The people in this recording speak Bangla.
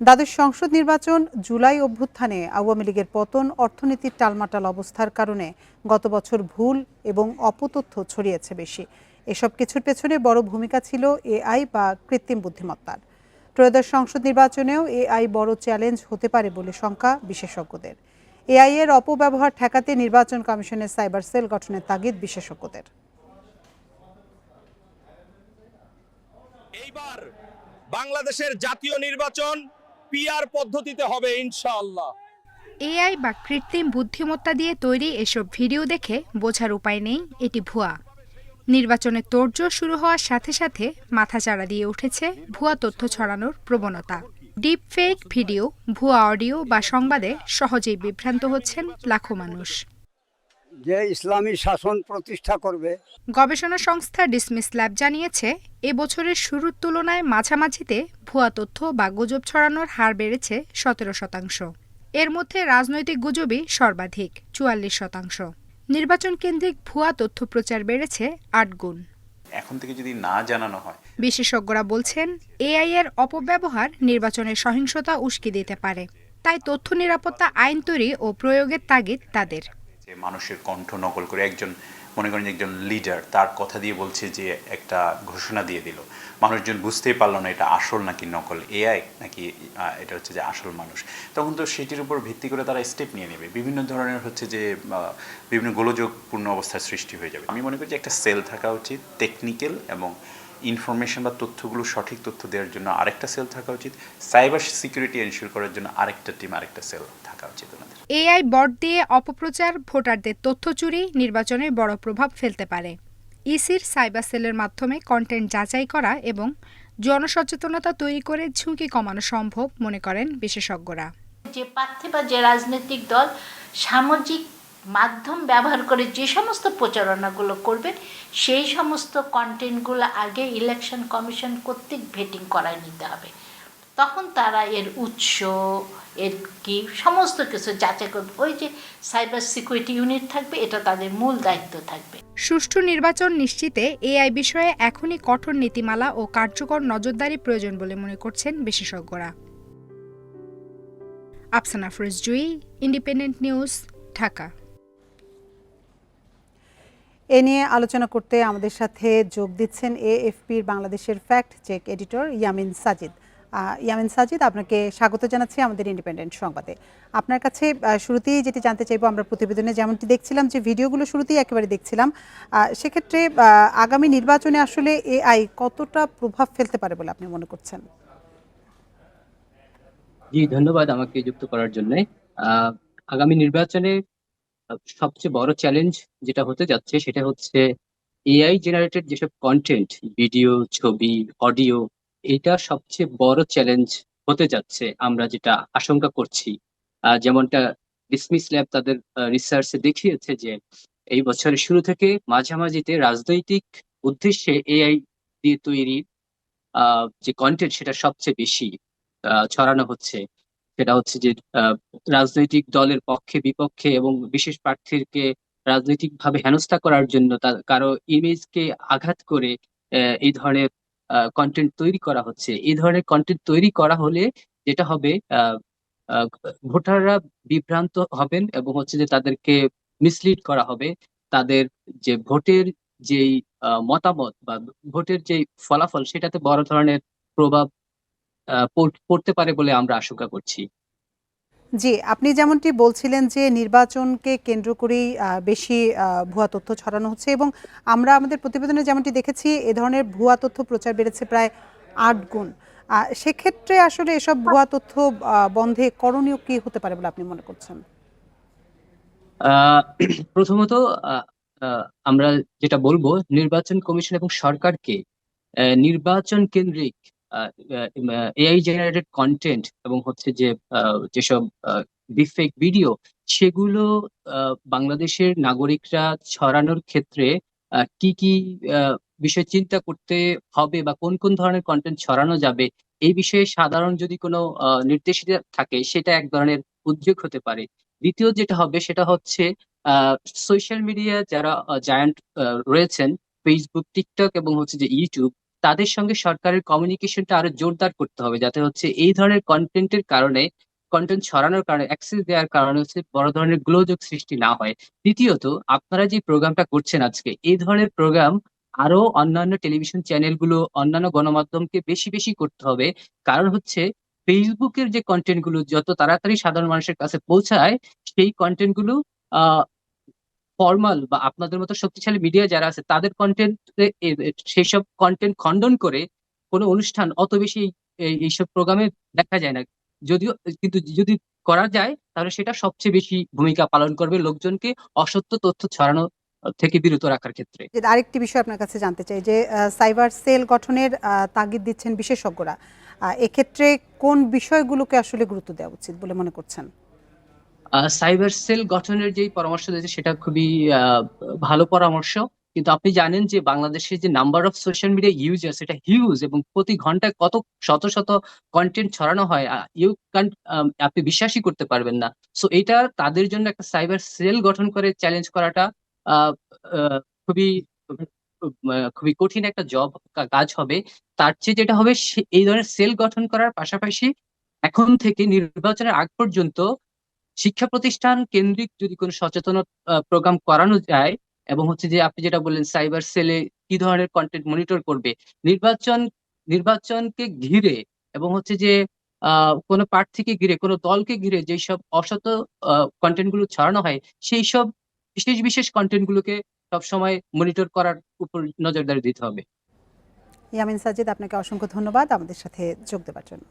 দ্বাদশ সংসদ নির্বাচন জুলাই অভ্যুত্থানে আওয়ামী লীগের পতন, অর্থনীতির টালমাটাল অবস্থার কারণে গত বছর ভুল এবং অপতথ্য ছড়িয়েছে বেশি। এসব কিছুর পেছনে বড় ভূমিকা ছিল এআই বা কৃত্রিম বুদ্ধিমত্তার। ত্রয়োদশ সংসদ নির্বাচনেও এআই বড় চ্যালেঞ্জ হতে পারে বলে শঙ্কা বিশেষজ্ঞদের। এআই এর অপব্যবহার ঠেকাতে নির্বাচন কমিশনের সাইবার সেল গঠনের তাগিদ বিশেষজ্ঞদের। এইবার বাংলাদেশের জাতীয় নির্বাচন পিআর পদ্ধতিতে হবে, ইনশাআল্লাহ। এআই বা কৃত্রিম বুদ্ধিমত্তা দিয়ে তৈরি এসব ভিডিও দেখে বোঝার উপায় নেই, এটি ভুয়া। নির্বাচনে তোড়জোড় শুরু হওয়ার সাথে সাথে মাথাচাড়া দিয়ে উঠেছে ভুয়া তথ্য ছড়ানোর প্রবণতা। ডিপ ফেক ভিডিও, ভুয়া অডিও বা সংবাদে সহজেই বিভ্রান্ত হচ্ছেন লাখো মানুষ। যে ইসলামী শাসন প্রতিষ্ঠা করবে। গবেষণা সংস্থা ডিসমিস ল্যাব জানিয়েছে এ বছরের শুরুর তুলনায় মাঝামাঝিতে ভুয়া তথ্য বা গুজব ছড়ানোর হার বেড়েছে সতেরো শতাংশ। এর মধ্যে রাজনৈতিক গুজবই সর্বাধিক চুয়াল্লিশ শতাংশ। নির্বাচন কেন্দ্রিক ভুয়া তথ্য প্রচার বেড়েছে আট গুণ। এখন থেকে যদি না জানানো হয়। বিশেষজ্ঞরা বলছেন এআই এর অপব্যবহার নির্বাচনের সহিংসতা উস্কে দিতে পারে। তাই তথ্য নিরাপত্তা আইন তৈরি ও প্রয়োগের তাগিদ তাদের। যে মানুষের কণ্ঠ নকল করে একজন, মনে করেন একজন লিডার তার কথা দিয়ে বলছে যে একটা ঘোষণা দিয়ে দিল। মানুষজন বুঝতেই পারল না এটা আসল নাকি নকল এআই নাকি এটা হচ্ছে যে আসল মানুষ। তখন তো সেটির উপর ভিত্তি করে তারা স্টেপ নিয়ে নেবে। বিভিন্ন ধরনের হচ্ছে যে বিভিন্ন গোলযোগপূর্ণ অবস্থার সৃষ্টি হয়ে যাবে। আমি মনে করি যে একটা সেল থাকা উচিত টেকনিক্যাল এবং ইনফরমেশন বা তথ্যগুলো সঠিক তথ্য দেওয়ার জন্য আরেকটা সেল থাকা উচিত। সাইবার সিকিউরিটি এনশিওর করার জন্য আরেকটা টিম আরেকটা সেল থাকা উচিত ওনাদের। এআই বট দিয়ে অপপ্রচার ভোটারদের তথ্য চুরি নির্বাচনে বড় প্রভাব ফেলতে পারে। ইসির সাইবার সেলের মাধ্যমে কন্টেন্ট যাচাই করা এবং জনসচেতনতা তৈরি করে ঝুঁকি কমানো সম্ভব মনে করেন বিশেষজ্ঞরা। যে প্রার্থী বা যে রাজনৈতিক দল সামাজিক মাধ্যম ব্যবহার করে যে সমস্ত প্রচারণাগুলো করবেন, সেই সমস্ত কন্টেন্টগুলো আগে ইলেকশন কমিশন কর্তৃক ভেটিং করায় নিতে হবে। তখন তারা এর উৎস, এর কি, সমস্ত কিছু যাচাই করবে। ওই যে সাইবার সিকিউরিটি ইউনিট থাকবে, এটা তাদের মূল দায়িত্ব থাকবে। সুষ্ঠু নির্বাচন নিশ্চিতে এআই বিষয়ে এখনই কঠোর নীতিমালা ও কার্যকর নজরদারি প্রয়োজন বলে মনে করছেন বিশেষজ্ঞরা। Afsana Firoz Jui Independent News Dhaka. এ নিয়ে আলোচনা করতে আমাদের সাথে যোগ দিচ্ছেন এএফপির বাংলাদেশের fact check editor Yamin Sajid. Yamin Sajid, আপনাকে স্বাগত জানাচ্ছি আমাদের ইন্ডিপেন্ডেন্ট সংবাদে। আপনার কাছে শুরুতেই যেটি জানতে চাইব, আমরা প্রতিবেদনে যেমনটি দেখছিলাম যে ভিডিওগুলো শুরুতেই একেবারে দেখছিলাম সেক্ষেত্রে আগামী নির্বাচনে আসলে এআই কতটা প্রভাব ফেলতে পারে বলে আপনি মনে করছেন? জি, ধন্যবাদ আমাকে যুক্ত করার জন্য। আগামী নির্বাচনে সবচেয়ে বড় চ্যালেঞ্জ যেটা হতে যাচ্ছে সেটা হচ্ছে এআই জেনারেটেড যেসব কন্টেন্ট ভিডিও ছবি অডিও এটা সবচেয়ে বড় চ্যালেঞ্জ হতে যাচ্ছে আমরা যেটা আশঙ্কা করছি। যেমনটা ডিসমিস ল্যাব তাদের রিসার্চে দেখিয়েছে যে এই বছরের শুরু থেকে মাঝামাঝিতে রাজনৈতিক উদ্দেশ্যে এআই দিয়ে তৈরি যে কন্টেন্ট সেটা সবচেয়ে বেশি ছড়ানো হচ্ছে। সেটা হচ্ছে যে রাজনৈতিক দলের পক্ষে, বিপক্ষে এবং বিশেষ প্রার্থীকে রাজনৈতিক ভাবে হেনস্থা করার জন্য তার, কারও ইমেজকে আঘাত করে এই ধরনের কন্টেন্ট তৈরি করা হচ্ছে। এই ধরনের কন্টেন্ট তৈরি করা হলে যেটা হবে ভোটাররা বিভ্রান্ত হবেন এবং হচ্ছে যে তাদেরকে মিসলিড করা হবে। তাদের যে ভোটের যেই মতামত বা ভোটের যে ফলাফল সেটাতে বড় ধরনের প্রভাব পড়তে পারে বলে আমরা আশঙ্কা করছি। জি আপনি যেমনটি বলছিলেন যে নির্বাচনকে কেন্দ্র করেই বেশি ভুয়া তথ্য ছড়ানো হচ্ছে এবং আমরা আমাদের প্রতিবেদনে যেমনটি দেখেছি এ ধরনের ভুয়া তথ্য প্রচার বেড়েছে প্রায় আট গুণ। সেক্ষেত্রে আসলে এসব ভুয়া তথ্য বন্ধে করণীয় কি হতে পারে বলে আপনি মনে করছেন? আহ, প্রথমত আমরা যেটা বলব নির্বাচন কমিশন এবং সরকারকে নির্বাচন কেন্দ্রিক এআই জেনারেটেড কন্টেন্ট এবং হচ্ছে যে যেসব ডিফেক্ট ভিডিও সেগুলো বাংলাদেশের নাগরিকরা ছড়ানোর ক্ষেত্রে কি কি বিষয় চিন্তা করতে হবে বা কোন কোন ধরনের কন্টেন্ট ছড়ানো যাবে, এই বিষয়ে সাধারণ যদি কোনো নির্দেশিকা থাকে, সেটা এক ধরনের উদ্যোগ হতে পারে। দ্বিতীয় যেটা হবে, সেটা হচ্ছে সোশ্যাল মিডিয়া যারা জায়ান্ট রয়েছেন ফেসবুক টিকটক এবং হচ্ছে যে ইউটিউব তাদের সঙ্গে সরকারের কমিউনিকেশনটা আরও জোরদার করতে হবে, যাতে হচ্ছে এই ধরনের কন্টেন্টের কারণে কন্টেন্ট ছড়ানোর কারণে অ্যাক্সেস দেওয়ার কারণে হচ্ছে বড় ধরনের গ্লোযোগ সৃষ্টি না হয়। দ্বিতীয়ত, আপনারা যে প্রোগ্রামটা করছেন আজকে, এই ধরনের প্রোগ্রাম আরও অন্যান্য টেলিভিশন চ্যানেলগুলো অন্যান্য গণমাধ্যমকে বেশি বেশি করতে হবে। কারণ হচ্ছে ফেসবুকের যে কন্টেন্টগুলো, যত তাড়াতাড়ি সাধারণ মানুষের কাছে পৌঁছায়, সেই কন্টেন্টগুলো, আহ ফর্মাল বা আপনাদের মতো শক্তিশালী মিডিয়া যারা আছে, তাদের কন্টেন্ট সেই সব কন্টেন্ট খণ্ডন করে কোনো অনুষ্ঠান অত বেশি এইসব প্রোগ্রামে দেখা যায় না। যদিও, কিন্তু যদি করা যায়, তাহলে সেটা সবচেয়ে বেশি ভূমিকা পালন করবে লোকজনকে অসত্য তথ্য ছড়ানো থেকে বিরত রাখার ক্ষেত্রে। আরেকটি বিষয় আপনার কাছে জানতে চাই, যে সাইবার সেল গঠনের তাগিদ দিচ্ছেন বিশেষজ্ঞরা এক্ষেত্রে কোন বিষয়গুলোকে আসলে গুরুত্ব দেওয়া উচিত বলে মনে করছেন? সাইবার সেল গঠনের যে পরামর্শ দিয়েছে, সেটা খুবই ভালো পরামর্শ। কিন্তু আপনি জানেন যে বাংলাদেশের যে number of social media user সেটা হিউজ এবং প্রতি ঘন্টায় কত শত শত কন্টেন্ট ছড়ানো হয় ইউ আপনি বিশ্বাসই করতে পারবেন না। সো এটা তাদের জন্য একটা সাইবার সেল গঠন করে চ্যালেঞ্জ করাটা খুবই খুবই কঠিন একটা জব কাজ হবে। তার চেয়ে যেটা হবে এই ধরনের সেল গঠন করার পাশাপাশি এখন থেকে নির্বাচনের আগ পর্যন্ত শিক্ষা প্রতিষ্ঠান কেন্দ্রিক যদি কোনো সচেতনতা প্রোগ্রাম করানো যায় এবং হচ্ছে যে আপনি যেটা বললেন সাইবার সেলে কি ধরনের কন্টেন্ট মনিটর করবে, নির্বাচন, নির্বাচনকে ঘিরে এবং হচ্ছে যে কোনো প্রার্থীকে ঘিরে, কোনো দলকে ঘিরে যেই সব অসত কন্টেন্টগুলো ছড়ানো হয়, সেই সব বিশেষ বিশেষ কন্টেন্ট গুলোকে সবসময় মনিটর করার উপর নজরদারি দিতে হবে। ইয়ামিন সাজিদ, আপনাকে অসংখ্য ধন্যবাদ আমাদের সাথে যোগ দেওয়ার জন্য।